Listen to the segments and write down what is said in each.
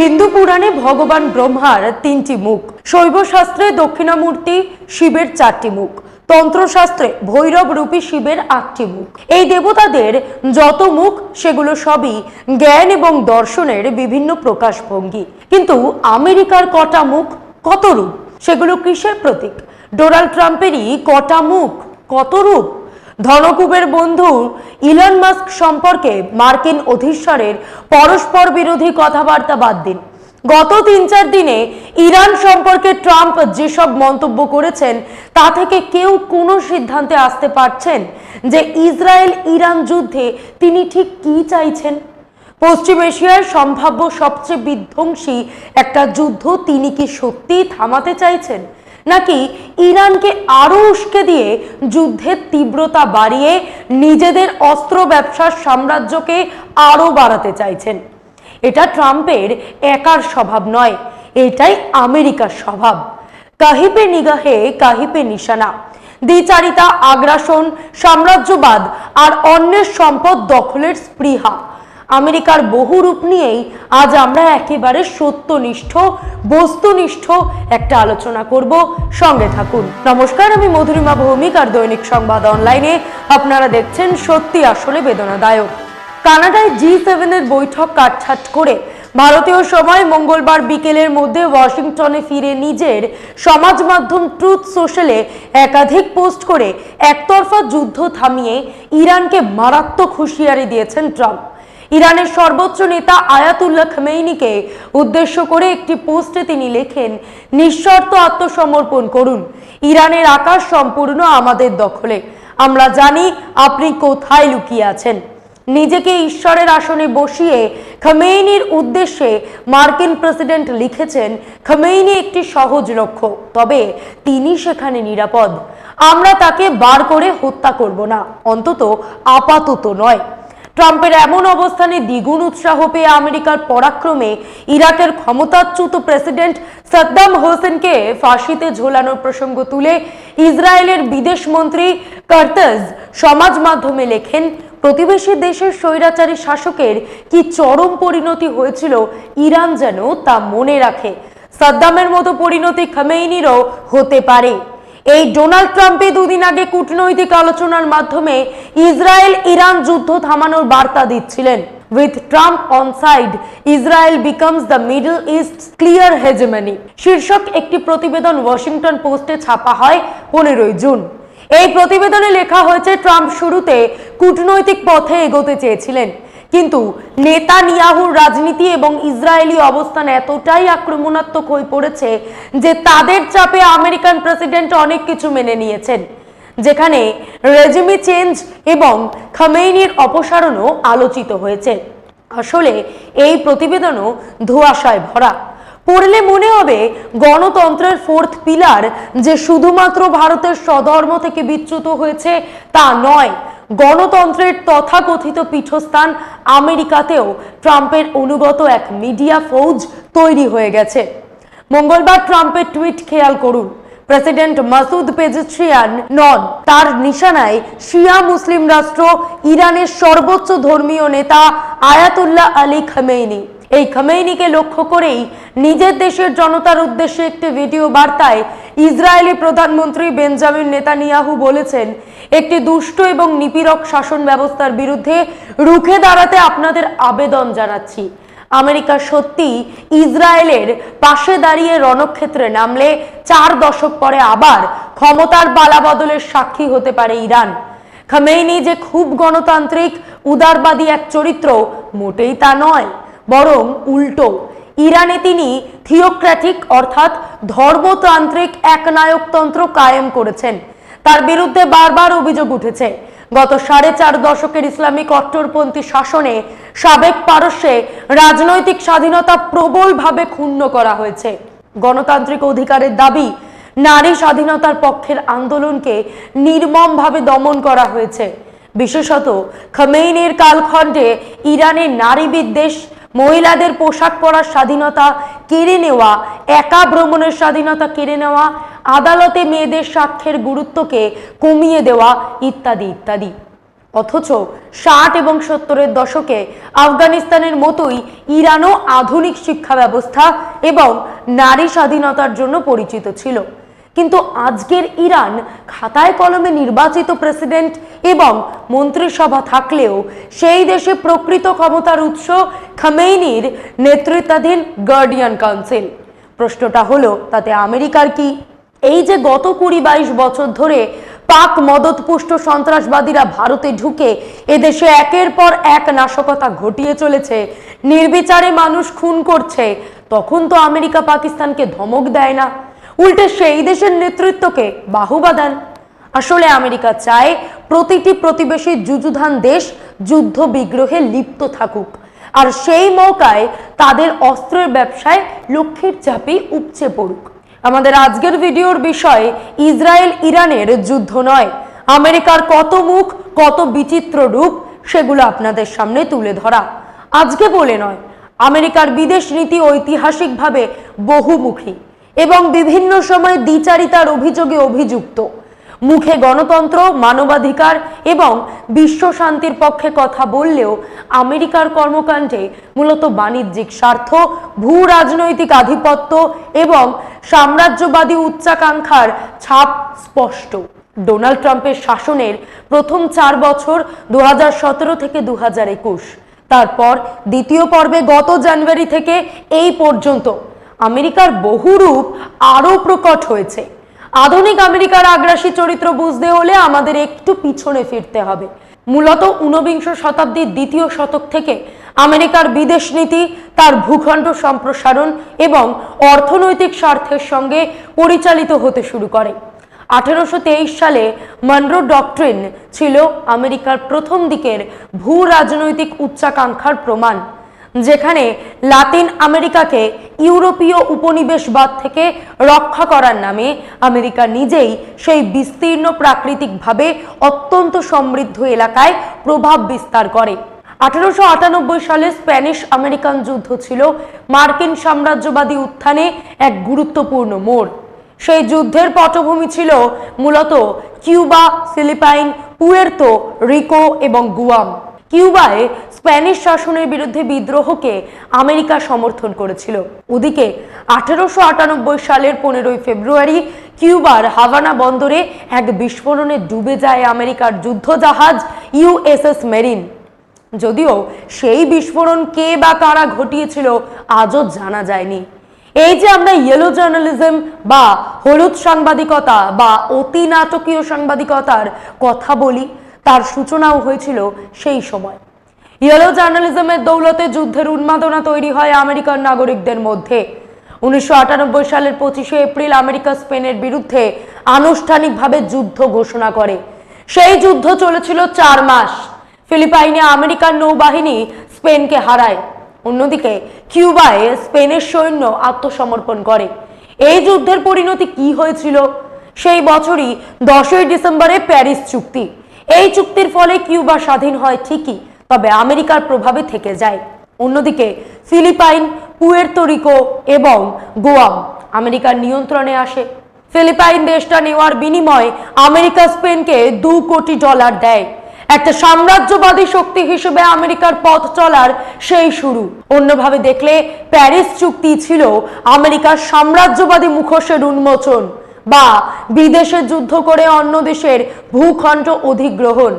হিন্দু পুরাণে ভগবান ব্রহ্মার তিনটি মুখ শৈব শাস্ত্রে দক্ষিণামূর্তি শিবের চারটি মুখ, তন্ত্রশাস্ত্রে ভৈরব রূপী শিবের আটটি মুখ। এই দেবতাদের যত মুখ, সেগুলো সবই জ্ঞান এবং দর্শনের বিভিন্ন প্রকাশভঙ্গি। কিন্তু আমেরিকার কটা মুখ কত রূপ? সেগুলো কিসের প্রতীক? ডোনাল্ড ট্রাম্পেরই কটা মুখ কত রূপ? ধনকুবের বন্ধু ইলন মাস্ক সম্পর্কে মার্কিন অধীশ্বরের পরস্পর বিরোধী কথাবার্তা বাদ দিন। গত তিন চার দিনে ইরান সম্পর্কে ট্রাম্প যেসব মন্তব্য করেছেন, তা থেকে কেউ কোনো সিদ্ধান্তে আসতে পারছেন যে ইসরায়েল ইরান যুদ্ধে তিনি ঠিক কি চাইছেন? পশ্চিম এশিয়ার সম্ভাব্য সবচেয়ে বিধ্বংসী একটা যুদ্ধ তিনি কি সত্যিই থামাতে চাইছেন? নাকি ইরানকে আরও উস্কে দিয়ে যুদ্ধের তীব্রতা বাড়িয়ে নিজেদের অস্ত্র ব্যবসার সাম্রাজ্যকে আরও বাড়াতে চাইছেন? এটা ট্রাম্পের একার স্বভাব নয়, এটাই আমেরিকার স্বভাব। কাহিপে নিগাহে কাহিপে নিশানা। দ্বিচারিতা, আগ্রাসন, সাম্রাজ্যবাদ আর অন্যের সম্পদ দখলের স্পৃহা। আমেরিকার বহু রূপ নিয়েই আজ আমরা একেবারে সত্যনিষ্ঠ, বস্তুনিষ্ঠ একটা আলোচনা করব। সঙ্গে থাকুন। নমস্কার, আমি মধুরিমা ভৌমিক আর দৈনিক সংবাদ অনলাইনে। আপনারা দেখছেন সত্যি আসলে বেদনাদায়ক। কানাডায় জি সেভেনের বৈঠক কাটছাট করে ভারতীয় সময় মঙ্গলবার বিকেলের মধ্যে ওয়াশিংটনে ফিরে নিজের সমাজ মাধ্যম ট্রুথ সোশ্যালে একাধিক পোস্ট করে একতরফা যুদ্ধ থামিয়ে ইরানকে মারাত্মক হুঁশিয়ারি দিয়েছেন ট্রাম্প। ইরানের সর্বোচ্চ নেতা আয়াতুল্লাহ খামেইনিকে উদ্দেশ্য করে একটি পোস্টে তিনি লেখেন, নিঃশর্ত আত্মসমর্পণ করুন। ইরানের আকাশ সম্পূর্ণ আমাদের দখলে। আমরা জানি আপনি কোথায় লুকিয়ে আছেন। নিজেকে ঈশ্বরের আসনে বসিয়ে খামেইনির উদ্দেশ্যে মার্কিন প্রেসিডেন্ট লিখেছেন, খামেইনি একটি সহজ লক্ষ্য তবে তিনি সেখানে নিরাপদ। আমরা তাকে বার করে হত্যা করব না। অন্তত আপাতত নয়। ট্রাম্পের এমন অবস্থানে দ্বিগুণ উৎসাহ পেয়ে আমেরিকার পরাক্রমে ইরাকের ক্ষমতাচ্যুত প্রেসিডেন্ট সাদ্দাম হোসেনকে ফাঁসিতে ঝোলানোর প্রসঙ্গ তুলে ইসরায়েলের বিদেশ মন্ত্রী কার্তাজ সমাজ মাধ্যমে লেখেন, প্রতিবেশী দেশের স্বৈরাচারী শাসকের কি চরম পরিণতি হয়েছিল ইরান যেন তা মনে রাখে? সাদ্দামের মতো পরিণতি খামেইনিরও হতে পারে। এই ডোনাল্ড ট্রাম্পে দুদিন আগে কূটনৈতিক আলোচনার মাধ্যমে ইসরায়েল ইরান যুদ্ধ থামানোর বার্তা দিচ্ছিলেন। With Trump on side Israel becomes the Middle East clear hegemony শীর্ষক একটি প্রতিবেদন ওয়াশিংটন পোস্টে ছাপা হয় পনেরোই জুন। এই প্রতিবেদনে লেখা হয়েছে, ট্রাম্প শুরুতে কূটনৈতিক পথে এগোতে চেয়েছিলেন। কিন্তু নেতানিয়াহুর রাজনীতি এবং ইসরায়েলি অবস্থান এতটাই আক্রমণাত্মক হয়ে পড়েছে যে তাদের চাপে আমেরিকান প্রেসিডেন্ট অনেক কিছু মেনে নিয়েছেন, যেখানে রেজিমি চেঞ্জ এবং খামেইনির অপসারণও আলোচিত হয়েছে। আসলে এই প্রতিবেদনও ধোঁয়াশায় ভরা। পড়লে মনে হবে গণতন্ত্রের ফোর্থ পিলার যে শুধুমাত্র ভারতের স্বধর্ম থেকে বিচ্যুত হয়েছে তা নয় গণতন্ত্রের তথাকথিত পীঠস্থান আমেরিকাতেও ট্রাম্পের অনুগত এক মিডিয়া ফৌজ তৈরি হয়ে গেছে। মঙ্গলবার ট্রাম্পের টুইট খেয়াল করুন। প্রেসিডেন্ট মাসুদ পেজিস্ট্রিয়ান নন। তার নিশানায় শিয়া মুসলিম রাষ্ট্র, ইরানের সর্বোচ্চ ধর্মীয় নেতা আয়াতুল্লাহ আলী খামেইনি। এই খামেইনিকে লক্ষ্য করেই নিজের দেশের জনতার উদ্দেশ্যে একটি ভিডিও বার্তায় ইসরায়েলি প্রধানমন্ত্রী বেঞ্জামিন নেতানিয়াহু বলেছেন, একটি দুষ্ট এবং নিপীড়ক শাসন ব্যবস্থার বিরুদ্ধে রুখে দাঁড়াতে আপনাদের আবেদন জানাচ্ছি। আমেরিকা সত্যি ইসরায়েলের পাশে দাঁড়িয়ে রণক্ষেত্রে নামলে চার দশক পরে আবার ক্ষমতার বালাবদলের সাক্ষী হতে পারে ইরান। খামেইনি যে খুব গণতান্ত্রিক, উদারবাদী এক চরিত্র মোটেই তা নয়, বরং উল্টো। ইরানে তিনি থিওক্র্যাটিক অর্থাৎ ধর্মতান্ত্রিক একনায়কতন্ত্র কায়েম করেছেন। তার বিরুদ্ধে বারবার অভিযোগ উঠেছে। গত সাড়ে চার দশকের ইসলামিক কট্টরপন্থী শাসনে সাবেক পারস্যে রাজনৈতিক স্বাধীনতা প্রবলভাবে ক্ষুণ্ণ করা হয়েছে। গণতান্ত্রিক অধিকারের দাবি, নারী স্বাধীনতার পক্ষের আন্দোলনকে নির্মমভাবে দমন করা হয়েছে। বিশেষত খামেইনের কালখণ্ডে ইরানের নারী বিদ্বেষ মহিলাদের পোশাক পরার স্বাধীনতা কেড়ে নেওয়া, একা ভ্রমণের স্বাধীনতা কেড়ে নেওয়া, আদালতে মেয়েদের সাক্ষ্যের গুরুত্বকে কমিয়ে দেওয়া ইত্যাদি ইত্যাদি। অথচ ষাট এবং সত্তরের দশকে আফগানিস্তানের মতোই ইরানও আধুনিক শিক্ষা ব্যবস্থা এবং নারী স্বাধীনতার জন্য পরিচিত ছিল। কিন্তু আজকের ইরান খাতায় কলমে নির্বাচিত প্রেসিডেন্ট এবং মন্ত্রিসভা থাকলেও সেই দেশে প্রকৃত ক্ষমতার উৎস খামেইনির নেতৃত্বাধীন গার্ডিয়ান কাউন্সিল। প্রশ্নটা হলো, তাতে আমেরিকার কি? এই যে গত কুড়ি বাইশ বছর ধরে পাক মদতপুষ্ট সন্ত্রাসবাদীরা ভারতে ঢুকে এদেশে একের পর এক নাশকতা ঘটিয়ে চলেছে, নির্বিচারে মানুষ খুন করছে, তখন তো আমেরিকা পাকিস্তানকে ধমক দেয় না। উল্টে সেই দেশের নেতৃত্বকে বাহুবা দেন। আসলে আমেরিকা চায় প্রতিটি প্রতিবেশী যুযুধান দেশ যুদ্ধ বিগ্রহে লিপ্ত থাকুক। আর সেই মৌকায় তাদের অস্ত্রের ব্যবসায় লক্ষ্যের চাপে উপচে পড়ুক। আমাদের আজকের ভিডিওর বিষয় ইসরায়েল ইরানের যুদ্ধ নয়। আমেরিকার কত মুখ, কত বিচিত্র রূপ, সেগুলো আপনাদের সামনে তুলে ধরা। আজকে বলে নয়, আমেরিকার বিদেশ নীতি ঐতিহাসিকভাবে বহুমুখী। এবং বিভিন্ন সময় দ্বিচারিতার অভিযোগে অভিযুক্ত। মুখে গণতন্ত্র, মানবাধিকার এবং বিশ্ব শান্তির পক্ষে কথা বললেও আমেরিকার কর্মকাণ্ডে মূলত বাণিজ্যিক স্বার্থ, ভূ রাজনৈতিক আধিপত্য এবং সাম্রাজ্যবাদী উচ্চাকাঙ্ক্ষার ছাপ স্পষ্ট। ডোনাল্ড ট্রাম্পের শাসনের প্রথম চার বছর দু হাজার সতেরো থেকে দু হাজার একুশ। তারপর দ্বিতীয় পর্বে গত জানুয়ারি থেকে এই পর্যন্ত আমেরিকার বহুরূপ আরও প্রকট হয়েছে। আধুনিক আমেরিকার আগ্রাসী চরিত্র বুঝতে হলে আমাদের একটু পিছনে ফিরতে হবে। মূলত ঊনবিংশ শতাব্দীর দ্বিতীয় শতক থেকে আমেরিকার বিদেশ নীতি, তার ভূখণ্ড সম্প্রসারণ এবং অর্থনৈতিক স্বার্থের সঙ্গে পরিচালিত হতে শুরু করে। আঠেরোশো সালে মনরো ডকট্রিন ছিল আমেরিকার প্রথম দিকের ভূ রাজনৈতিক উচ্চাকাঙ্ক্ষার প্রমাণ। যেখানে লাতিন আমেরিকাকে ইউরোপীয় উপনিবেশবাদ থেকে রক্ষা করার নামে আমেরিকা নিজেই সেই বিস্তীর্ণ প্রাকৃতিকভাবে অত্যন্ত সমৃদ্ধ এলাকায় প্রভাব বিস্তার করে। আঠারোশো আটানব্বই সালে স্প্যানিশ আমেরিকান যুদ্ধ ছিল মার্কিন সাম্রাজ্যবাদী উত্থানে এক গুরুত্বপূর্ণ মোড়। সেই যুদ্ধের পটভূমি ছিল মূলত কিউবা, ফিলিপাইন, পুয়ের্তো, রিকো এবং গুয়াম। কিউবায় স্প্যানিশ শাসনের বিরুদ্ধে বিদ্রোহকে আমেরিকা সমর্থন করেছিল। ওদিকে আঠেরোশো আটানব্বই সালের পনেরোই ফেব্রুয়ারি কিউবার হাভানা বন্দরে এক বিস্ফোরণে ডুবে যায় আমেরিকার যুদ্ধজাহাজ ইউএসএস মেরিন। যদিও সেই বিস্ফোরণ কে বা কারা ঘটিয়েছিল আজও জানা যায়নি। এই যে আমরা ইয়েলো জার্নালিজম বা হলুদ সাংবাদিকতা বা অতি নাটকীয় সাংবাদিকতার কথা বলি, তার সূচনাও হয়েছিল সেই সময়। ইয়েলো জার্নালিজমের দৌলতে যুদ্ধের উন্মাদনা তৈরি হয় আমেরিকার নাগরিকদের মধ্যে। উনিশশো আটানব্বই সালের পঁচিশে এপ্রিল আমেরিকা স্পেনের বিরুদ্ধে আনুষ্ঠানিকভাবে যুদ্ধ ঘোষণা করে। সেই যুদ্ধ চলেছিল চার মাস। ফিলিপাইনে আমেরিকার নৌবাহিনী স্পেনকে হারায়। অন্যদিকে কিউবায় স্পেনের সৈন্য আত্মসমর্পণ করে। এই যুদ্ধের পরিণতি কি হয়েছিল? সেই বছরই দশই ডিসেম্বরে প্যারিস চুক্তি। এই চুক্তির ফলে কিউবা স্বাধীন হয় ঠিকই তবে আমেরিকার প্রভাবে থেকে যায়। অন্যদিকে, ফিলিপাইন পুয়ের্তোরিকো এবং গোয়াম আমেরিকার নিয়ন্ত্রণে আসে। ফিলিপাইন দেশটা নেওয়ার বিনিময়ে আমেরিকা স্পেনকে দু কোটি ডলার দেয়। একটা সাম্রাজ্যবাদী শক্তি হিসেবে আমেরিকার পথ চলার সেই শুরু। অন্যভাবে দেখলে, প্যারিস চুক্তি ছিল আমেরিকার সাম্রাজ্যবাদী মুখোশের উন্মোচন বা বিদেশে যুদ্ধ করে অন্য দেশের ভূখণ্ড অধিগ্রহণ।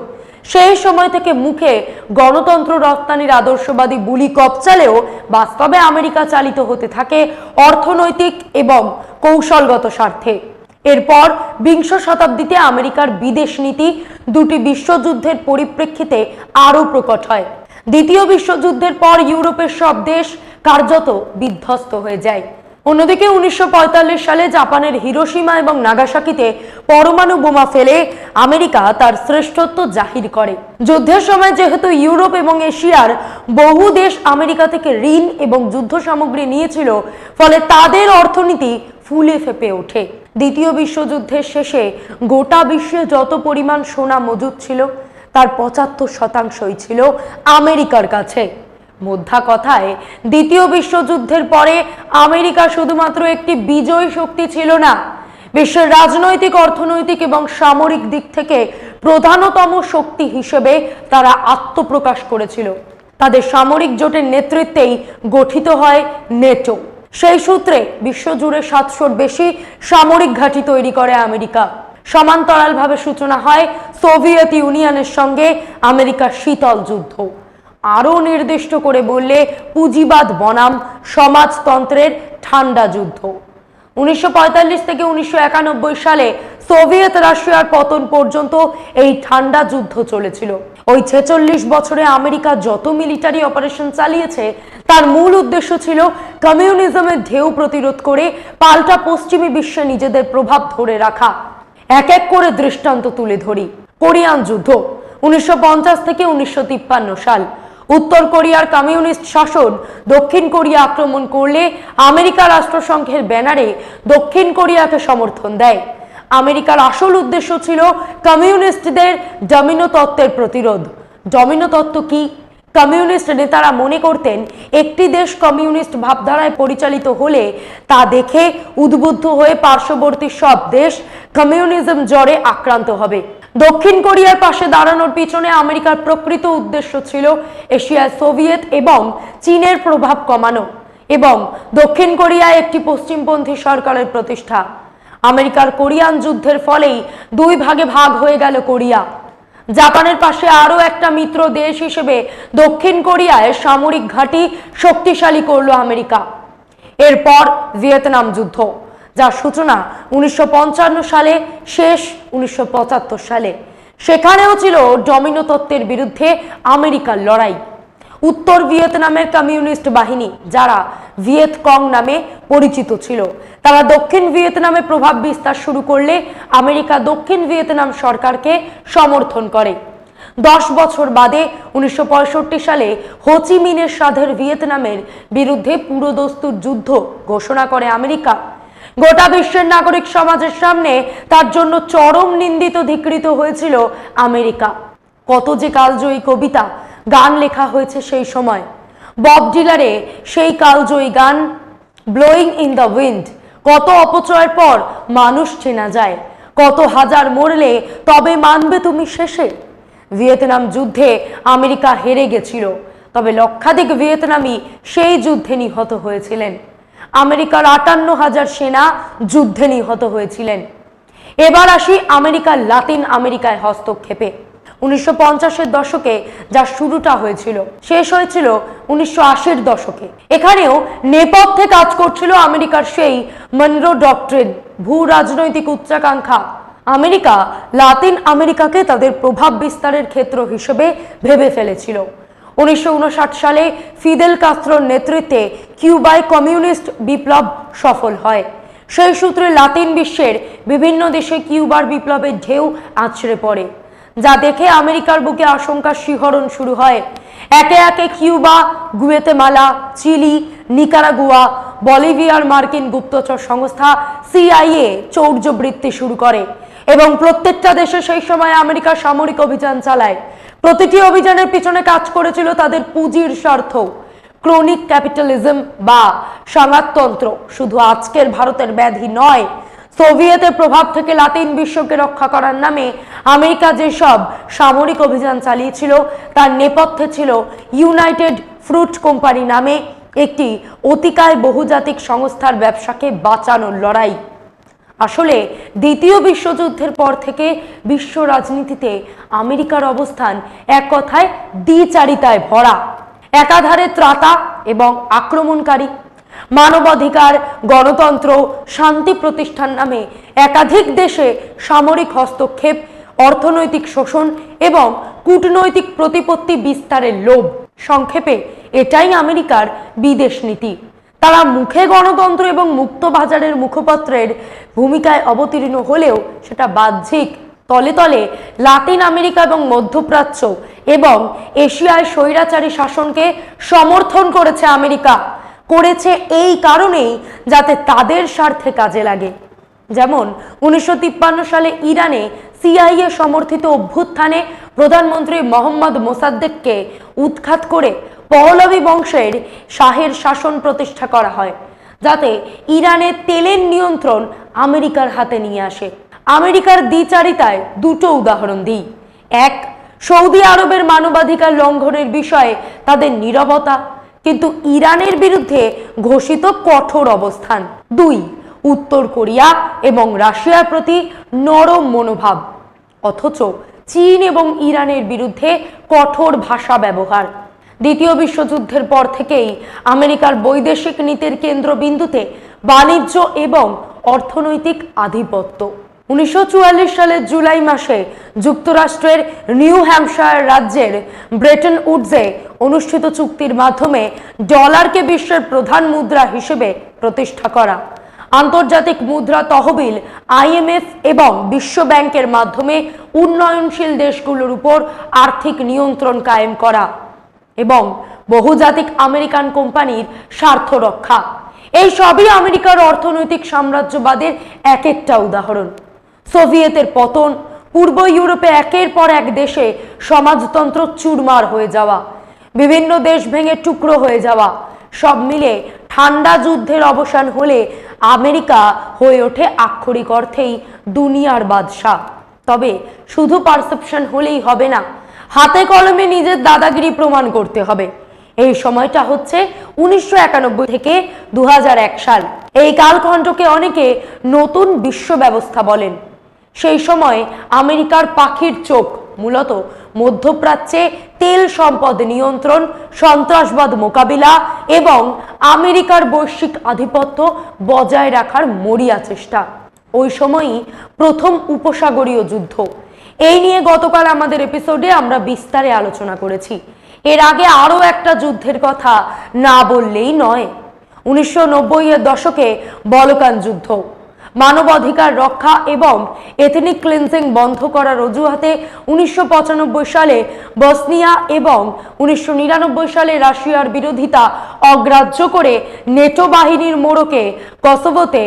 সেই সময় থেকে মুখে গণতন্ত্র রপ্তানির আদর্শবাদী বুলি কপচালেও বাস্তবে আমেরিকা চালিত হতে থাকে অর্থনৈতিক এবং কৌশলগত স্বার্থে। এরপর বিংশ শতাব্দীতে আমেরিকার বিদেশ নীতি দুটি বিশ্বযুদ্ধের পরিপ্রেক্ষিতে আরও প্রকট হয়। দ্বিতীয় বিশ্বযুদ্ধের পর ইউরোপের সব দেশ কার্যত বিধ্বস্ত হয়ে যায়। অন্যদিকে উনিশশো পঁয়তাল্লিশ সালে জাপানের হিরোসীমা এবং নাগাসাকিতে পরমাণু বোমা ফেলে আমেরিকা তার শ্রেষ্ঠত্ব জাহির করে। যুদ্ধের সময় যেহেতু ইউরোপ এবং এশিয়ার বহু দেশ আমেরিকা থেকে ঋণ এবং যুদ্ধ সামগ্রী নিয়েছিল, ফলে তাদের অর্থনীতি ফুলে ফেপে ওঠে। দ্বিতীয় বিশ্বযুদ্ধের শেষে গোটা বিশ্বে যত পরিমাণ সোনা মজুদ ছিল, তার পঁচাত্তর শতাংশই ছিল আমেরিকার কাছে। মধ্যা কথায়, দ্বিতীয় বিশ্বযুদ্ধের পরে আমেরিকা শুধুমাত্র একটি বিজয়ী শক্তি ছিল না বিশ্বের রাজনৈতিক, অর্থনৈতিক এবং সামরিক দিক থেকে প্রধানতম শক্তি হিসেবে তারা আত্মপ্রকাশ করেছিল। তাদের সামরিক জোটের নেতৃত্বেই গঠিত হয় নেটো। সেই সূত্রে বিশ্বজুড়ে সাতশোর বেশি সামরিক ঘাঁটি তৈরি করে আমেরিকা। সমান্তরালভাবে সূচনা হয় সোভিয়েত ইউনিয়নের সঙ্গে আমেরিকার শীতল যুদ্ধ। আরও নির্দিষ্ট করে বললে পুঁজিবাদ বনাম সমাজতন্ত্রের ঠান্ডা যুদ্ধ। উনিশশো থেকে উনিশশো সালে সোভিয়েত রাশিয়ার পতন পর্যন্ত এই ঠান্ডা যুদ্ধ চলেছিল। ওই ছেচল্লিশ বছরে আমেরিকা যত মিলিটারি অপারেশন চালিয়েছে, তার মূল উদ্দেশ্য ছিল কমিউনিজমের ঢেউ প্রতিরোধ করে পাল্টা পশ্চিমী বিশ্বে নিজেদের প্রভাব ধরে রাখা। এক এক করে দৃষ্টান্ত তুলে ধরি। কোরিয়ান যুদ্ধ, উনিশশো পঞ্চাশ থেকে উনিশশো তিপ্পান্ন সাল। উত্তর কোরিয়ার কমিউনিস্ট শাসন দক্ষিণ কোরিয়া আক্রমণ করলে আমেরিকা রাষ্ট্রসংঘের ব্যানারে দক্ষিণ কোরিয়াকে সমর্থন দেয়। আমেরিকার আসল উদ্দেশ্য ছিল কমিউনিস্টদের ডমিনো তত্ত্বের প্রতিরোধ। ডমিনো তত্ত্ব কি? কমিউনিস্ট নেতারা মনে করতেন একটি দেশ কমিউনিস্ট ভাবধারায় পরিচালিত হলে তা দেখে উদ্বুদ্ধ হয়ে পার্শ্ববর্তী সব দেশ কমিউনিজম জ্বরে আক্রান্ত হবে। দক্ষিণ কোরিয়ার পাশে দাঁড়ানোর পিছনে আমেরিকার প্রকৃত উদ্দেশ্য ছিল এশিয়ায় সোভিয়েত এবং চীনের প্রভাব কমানো এবং দক্ষিণ কোরিয়ায় একটি পশ্চিমপন্থী সরকারের প্রতিষ্ঠা। আমেরিকার কোরিয়ান যুদ্ধের ফলেই দুই ভাগে ভাগ হয়ে গেল কোরিয়া। জাপানের পাশে আরও একটা মিত্র দেশ হিসেবে দক্ষিণ কোরিয়ায় সামরিক ঘাঁটি শক্তিশালী করল আমেরিকা। এরপর ভিয়েতনাম যুদ্ধ। যার সূচনা উনিশশো পঞ্চান্ন সালে শেষ, উনিশশো পঁচাত্তর সালে। সেখানেও ছিল ডমিনো তত্ত্বের বিরুদ্ধে আমেরিকার লড়াই। উত্তর ভিয়েতনামের কমিউনিস্ট বাহিনী, যারা ভিয়েত কং নামে পরিচিত ছিল, তারা দক্ষিণ ভিয়েতনামে প্রভাব বিস্তার শুরু করলে আমেরিকা দক্ষিণ ভিয়েতনাম সরকারকে সমর্থন করে। দশ বছর বাদে উনিশশো পঁয়ষট্টি সালে হোচিমিনের সাধের ভিয়েতনামের বিরুদ্ধে পুরোদস্তুর যুদ্ধ ঘোষণা করে আমেরিকা। গোটা বিশ্বের নাগরিক সমাজের সামনে তার জন্য চরম নিন্দিত ধিকৃত হয়েছিল আমেরিকা। কত যে কালজয়ী কবিতা গান লেখা হয়েছে সেই সময়। বব ডিলারে সেই কালজয়ী গান, ব্লোয়িং ইন দ্য উইন্ড, কত অপচয়ের পর মানুষ চেনা যায়। কত হাজার মরলে তবে মানবে তুমি শেষে। ভিয়েতনাম যুদ্ধে আমেরিকা হেরে গেছিল, তবে লক্ষাধিক ভিয়েতনামি সেই যুদ্ধে নিহত হয়েছিলেন। আমেরিকার আটান্ন হাজার সেনা যুদ্ধে নিহত হয়েছিলেন। এবার আসি আমেরিকার লাতিন আমেরিকায় হস্তক্ষেপে। উনিশশো পঞ্চাশের দশকে যা শুরুটা হয়েছিল, শেষ হয়েছিল উনিশশো আশির দশকে। এখানেও নেপথ্যে কাজ করছিল আমেরিকার সেই মনরো ডক্ট্রিন, ভূ রাজনৈতিক উচ্চাকাঙ্ক্ষা। আমেরিকা লাতিন আমেরিকাকে তাদের প্রভাব বিস্তারের ক্ষেত্র হিসেবে ভেবে ফেলেছিল। উনিশশো উনষাট সালে ফিদেল কাস্ত্রোর নেতৃত্বে কিউবায় কমিউনিস্ট বিপ্লব সফল হয়। সেই সূত্রে লাতিন বিশ্বের বিভিন্ন দেশে কিউবার বিপ্লবের ঢেউ আছড়ে পড়ে, যা দেখে আমেরিকার বুকে আশঙ্কার শিহরণ শুরু হয়। একে একে কিউবা, গুয়েতেমালা, চিলি, নিকারাগুয়া, বলিভিয়ার মার্কিন গুপ্তচর সংস্থা সিআইএ চৌর্যবৃত্তি শুরু করে। এবং প্রত্যেকটা দেশে সেই সময় আমেরিকা সামরিক অভিযান চালায়। প্রতিটি অভিযানের পিছনে কাজ করেছিল তাদের পুঁজির স্বার্থ। ক্রনিক ক্যাপিটালিজম বা সমাজতন্ত্র শুধু আজকের ভারতের ব্যাধি নয়, সোভিয়েতের প্রভাব থেকে লাতিন বিশ্বকে রক্ষা করার নামে আমেরিকা যেসব সামরিক অভিযান চালিয়েছিল, তার নেপথ্যে ছিল ইউনাইটেড ফ্রুট কোম্পানি নামে একটি অতিকায় বহুজাতিক সংস্থার ব্যবসাকে বাঁচানোর লড়াই। আসলে দ্বিতীয় বিশ্বযুদ্ধের পর থেকে বিশ্ব রাজনীতিতে আমেরিকার অবস্থান এক কথায় দ্বিচারিতায় ভরা। একাধারে ত্রাতা এবং আক্রমণকারী, মানবাধিকার, গণতন্ত্র, শান্তি প্রতিষ্ঠান নামে একাধিক দেশে সামরিক হস্তক্ষেপ, অর্থনৈতিক শোষণ এবং কূটনৈতিক প্রতিপত্তি বিস্তারের লোভ। সংক্ষেপে, এটাই আমেরিকার বিদেশ নীতি। তারা মুখে গণতন্ত্র এবং মুক্ত বাজারের মুখপাত্রের ভূমিকায় অবতীর্ণ হলেও সেটা বাহ্যিক। তলে তলে লাতিন আমেরিকা এবং মধ্যপ্রাচ্য এবং এশিয়ায় স্বৈরাচারী শাসনকে সমর্থন করেছে আমেরিকা। করেছে এই কারণেই যাতে তাদের স্বার্থে কাজে লাগে। যেমন উনিশশো তিপ্পান্ন সালে ইরানে সিআইএ সমর্থিত অভ্যুত্থানে প্রধানমন্ত্রী মোহাম্মদ মোসাদ্দেককে উৎখাত করে পহলবী বংশের শাহের শাসন প্রতিষ্ঠা করা হয়, যাতে ইরানের তেলের নিয়ন্ত্রণ আমেরিকার হাতে নিয়ে আসে। আমেরিকার দ্বিচারিতায় দুটো উদাহরণ দিই। এক, সৌদি আরবের মানবাধিকার লঙ্ঘনের বিষয়ে তাদের নীরবতা, কিন্তু ইরানের বিরুদ্ধে ঘোষিত কঠোর অবস্থান। দুই, উত্তর কোরিয়া এবং রাশিয়ার প্রতি নরম মনোভাব, অথচ চীন এবং ইরানের বিরুদ্ধে কঠোর ভাষা ব্যবহার। দ্বিতীয় বিশ্বযুদ্ধের পর থেকেই আমেরিকার বৈদেশিক নীতির কেন্দ্রবিন্দুতে বাণিজ্য এবং অর্থনৈতিক আধিপত্য। উনিশশো চুয়াল্লিশ সালের জুলাই মাসে যুক্তরাষ্ট্রের নিউ হ্যাম্পশায়ার রাজ্যের ব্রেটন উডসে অনুষ্ঠিত চুক্তির মাধ্যমে ডলারকে বিশ্বের প্রধান মুদ্রা হিসেবে প্রতিষ্ঠা করা। আন্তর্জাতিক মুদ্রা তহবিল আইএমএফ এবং বিশ্ব ব্যাংকের মাধ্যমে উন্নয়নশীল দেশগুলোর উপর আর্থিক নিয়ন্ত্রণ কায়েম করা। এবং বহুজাতিক আমেরিকান কোম্পানির স্বার্থ রক্ষা। এই সবই আমেরিকার অর্থনৈতিক সাম্রাজ্যবাদের এক একটা উদাহরণ। সোভিয়েতের পতন, পূর্ব ইউরোপে একের পর এক দেশে সমাজতন্ত্র চুরমার হয়ে যাওয়া, বিভিন্ন দেশ ভেঙে টুকরো হয়ে যাওয়া, সব মিলে ঠান্ডা যুদ্ধের অবসান হলে আমেরিকা হয়ে ওঠে আক্ষরিক অর্থেই দুনিয়ার বাদশাহ। তবে শুধু পারসেপশন হলেই হবে না হাতে কলমে নিজের দাদাগিরি প্রমাণ করতে হবে। এই সময়টা হচ্ছে উনিশশো একানব্বই থেকে দুহাজার এক সাল। এই কালখণ্ডকে অনেকে নতুন বিশ্ব ব্যবস্থা বলেন। সেই সময় আমেরিকার পাখির চোখ, মূলত মধ্যপ্রাচ্যে তেল সম্পদ নিয়ন্ত্রণ, সন্ত্রাসবাদ মোকাবিলা এবং আমেরিকার বৈশ্বিক আধিপত্য বজায় রাখার মরিয়া চেষ্টা। ওই সময়ই প্রথম উপসাগরীয় যুদ্ধ। এই নিয়ে গতকাল আমাদের এপিসোডে আমরা বিস্তারে আলোচনা করেছি। এর আগে আরও একটা যুদ্ধের কথা না বললেই নয়। উনিশশো এর দশকে বলকান যুদ্ধ। মানবাধিকার রক্ষা এবং এথনিক ক্লিনজিং বন্ধ করার অজুহাতে উনিশশো পঁচানব্বই সালে বসনিয়া এবং উনিশশো নিরানব্বই সালে রাশিয়ার বিরোধিতা অগ্রাহ্য করে নেটো বাহিনীর মোড়কে কসোভোতে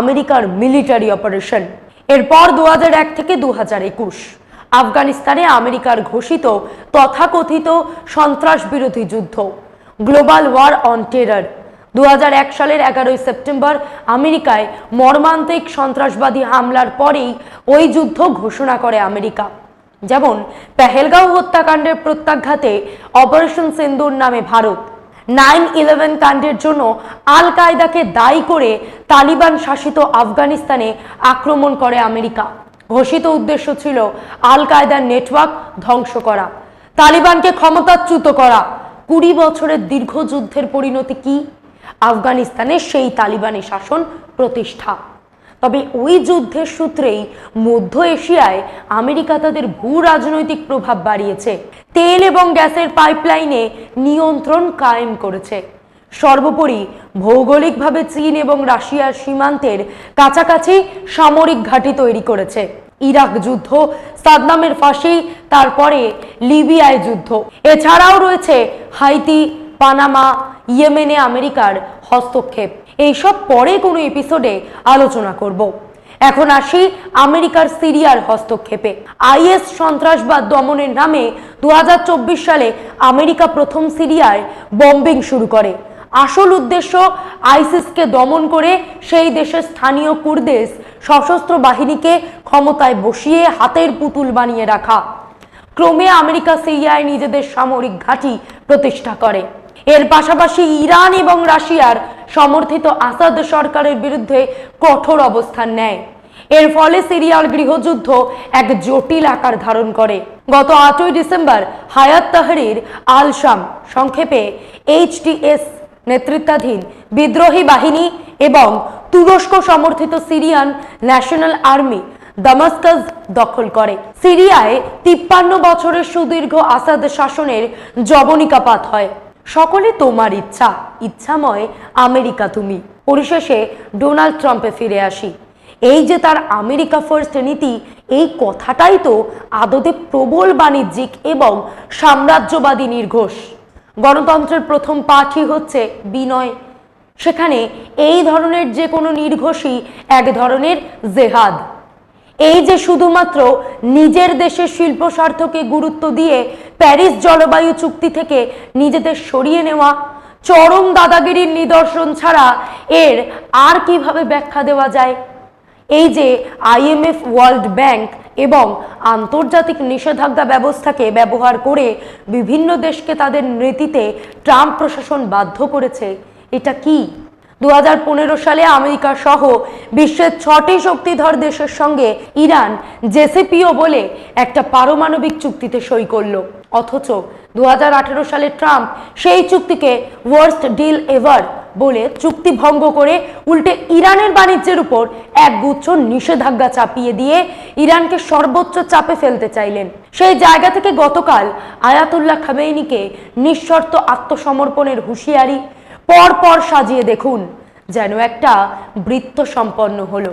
আমেরিকার মিলিটারি অপারেশন এরপর দু এক থেকে দু হাজার একুশ, আফগানিস্তানে আমেরিকার ঘোষিত তথাকথিত সন্ত্রাস বিরোধী যুদ্ধ, গ্লোবাল ওয়ার অন টেরর। দু সালের এগারোই সেপ্টেম্বর আমেরিকায় মর্মান্তিক সন্ত্রাসবাদী হামলার পরেই ওই যুদ্ধ ঘোষণা করে আমেরিকা। যেমন, পেহেলগাঁও হত্যাকাণ্ডের প্রত্যাঘাতে অপারেশন সিন্দুর নামে ভারত। নাইন ইলেভেন কাণ্ডের জন্য আল কায়দাকে দায়ী করে তালিবান শাসিত আফগানিস্তানে আক্রমণ করে আমেরিকা। ঘোষিত উদ্দেশ্য ছিল আল কায়দার নেটওয়ার্ক ধ্বংস করা। তালিবানকে ক্ষমতাচ্যুত করা। কুড়ি বছরের দীর্ঘ যুদ্ধের পরিণতি কি? আফগানিস্তানে সেই তালিবানি শাসন প্রতিষ্ঠা। তবে ওই যুদ্ধের সূত্রেই মধ্য এশিয়ায় আমেরিকা তাদের ভূ রাজনৈতিক প্রভাব বাড়িয়েছে। তেল এবং গ্যাসের পাইপলাইনে নিয়ন্ত্রণ কায়েম করেছে। সর্বোপরি ভৌগোলিকভাবে চীন এবং রাশিয়ার সীমান্তের কাছাকাছি সামরিক ঘাঁটি তৈরি করেছে। ইরাক যুদ্ধ, সাদ্দামের ফাঁসি, তারপরে লিবিয়ায় যুদ্ধ। এছাড়াও রয়েছে হাইতি, পানামা, ইয়েমেনে আমেরিকার হস্তক্ষেপ। এইসব পরে কোনো এপিসোডে আলোচনা করব। এখন আসি আমেরিকার সিরিয়ার হস্তক্ষেপে। আইএস সন্ত্রাসবাদ দমনের নামে দুহাজার চব্বিশ সালে আমেরিকা প্রথম সিরিয়ায় বম্বিং শুরু করে। আসল উদ্দেশ্য আইসিসকে দমন করে সেই দেশের স্থানীয় কুর্দেশ সশস্ত্র বাহিনীকে ক্ষমতায় বসিয়ে হাতের পুতুল বানিয়ে রাখা। ক্রমে আমেরিকা সিরিয়ায় নিজেদের সামরিক ঘাঁটি প্রতিষ্ঠা করে। এর পাশাপাশি ইরান এবং রাশিয়ার সমর্থিত আসাদ সরকারের বিরুদ্ধে কঠোর অবস্থান নেয়। এর ফলে সিরিয়ার গৃহযুদ্ধ এক জটিল আকার ধারণ করে। গত আটই ডিসেম্বর হায়াত তাহরির আল শাম সংক্ষেপে এইচটিএস নেতৃত্বাধীন বিদ্রোহী বাহিনী এবং তুরস্ক সমর্থিত সিরিয়ান ন্যাশনাল আর্মি দামাস্কাস দখল করে। সিরিয়ায় তিপ্পান্ন বছরের সুদীর্ঘ আসাদ শাসনের জবনিকাপাত হয়। সকলে তোমার ইচ্ছা, ইচ্ছাময় আমেরিকা তুমি। পরিশেষে ডোনাল্ড ট্রাম্পে ফিরে আসি। এই যে তার আমেরিকা ফার্স্ট নীতি, এই কথাটাই তো আদতে প্রবল বাণিজ্যিক এবং সাম্রাজ্যবাদী নির্ঘোষ। গণতন্ত্রের প্রথম পাঠই হচ্ছে বিনয়। সেখানে এই ধরনের যে কোনো নির্ঘোষই এক ধরনের জেহাদ। এই যে শুধুমাত্র নিজের দেশের শিল্প স্বার্থকে গুরুত্ব দিয়ে প্যারিস জলবায়ু চুক্তি থেকে নিজেদের সরিয়ে নেওয়া, চরম দাদাগিরির নিদর্শন ছাড়া এর আর কীভাবে ব্যাখ্যা দেওয়া যায়? এই যে আইএমএফ ওয়ার্ল্ড ব্যাংক এবং আন্তর্জাতিক নিষেধাজ্ঞা ব্যবস্থাকে ব্যবহার করে বিভিন্ন দেশকে তাদের নীতিতে ট্রাম্প প্রশাসন বাধ্য করেছে, এটা কি? দু হাজার পনেরো সালে আমেরিকা সহ বিশ্বের ছটি শক্তিধর দেশের সঙ্গে ইরান জেসিপিও বলে একটা পারমাণবিক চুক্তিতে সই করল। অথচ দু সালে ট্রাম্প সেই চুক্তিকে ওয়ার্স্ট ডিল এভার বলে চুক্তি ভঙ্গ করে উল্টে ইরানের বাণিজ্যের উপর এক গুচ্ছ নিষেধাজ্ঞা চাপিয়ে দিয়ে ইরানকে সর্বোচ্চ চাপে ফেলতে চাইলেন। সেই জায়গা থেকে গতকাল আয়াতুল্লাহ খামেইনিকে নিঃশর্ত আত্মসমর্পণের হুঁশিয়ারি পর পর সাজিয়ে দেখুন, যেন একটা বৃত্ত সম্পন্ন হলো।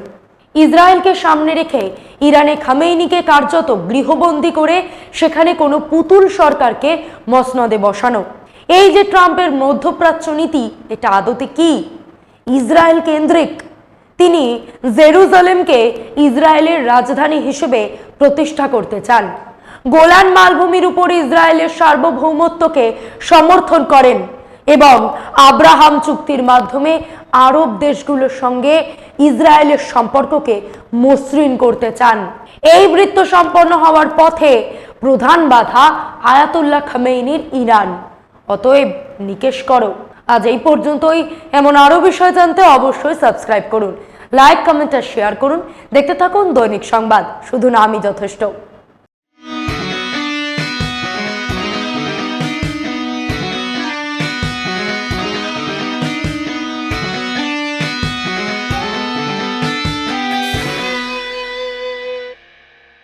ইসরায়েলকে সামনে রেখে ইরানে খামেইনিকে কার্যত গৃহবন্দী করে সেখানে কোনো পুতুল সরকারকে মসনদে বসানো। এই যে ট্রাম্পের মধ্যপ্রাচ্য নীতি, এটা আদতে কি? ইসরায়েল কেন্দ্রিক। তিনি জেরুজালেমকে ইসরায়েলের রাজধানী হিসেবে প্রতিষ্ঠা করতে চান। গোলান মালভূমির উপর ইসরায়েলের সার্বভৌমত্বকে সমর্থন করেন। এবং আব্রাহাম চুক্তির মাধ্যমে আরব দেশগুলোর সঙ্গে ইসরায়েলের সম্পর্ককে মসৃণ করতে চান। এই বৃত্ত সম্পন্ন হওয়ার পথে প্রধান বাধা আয়াতুল্লাহ খামেইনির ইরান। অতএব নিকেশ করো। আজ এই পর্যন্তই। এমন আরও বিষয় জানতে অবশ্যই সাবস্ক্রাইব করুন, লাইক, কমেন্ট আর শেয়ার করুন। দেখতে থাকুন দৈনিক সংবাদ। শুধু না, আমি যথেষ্ট।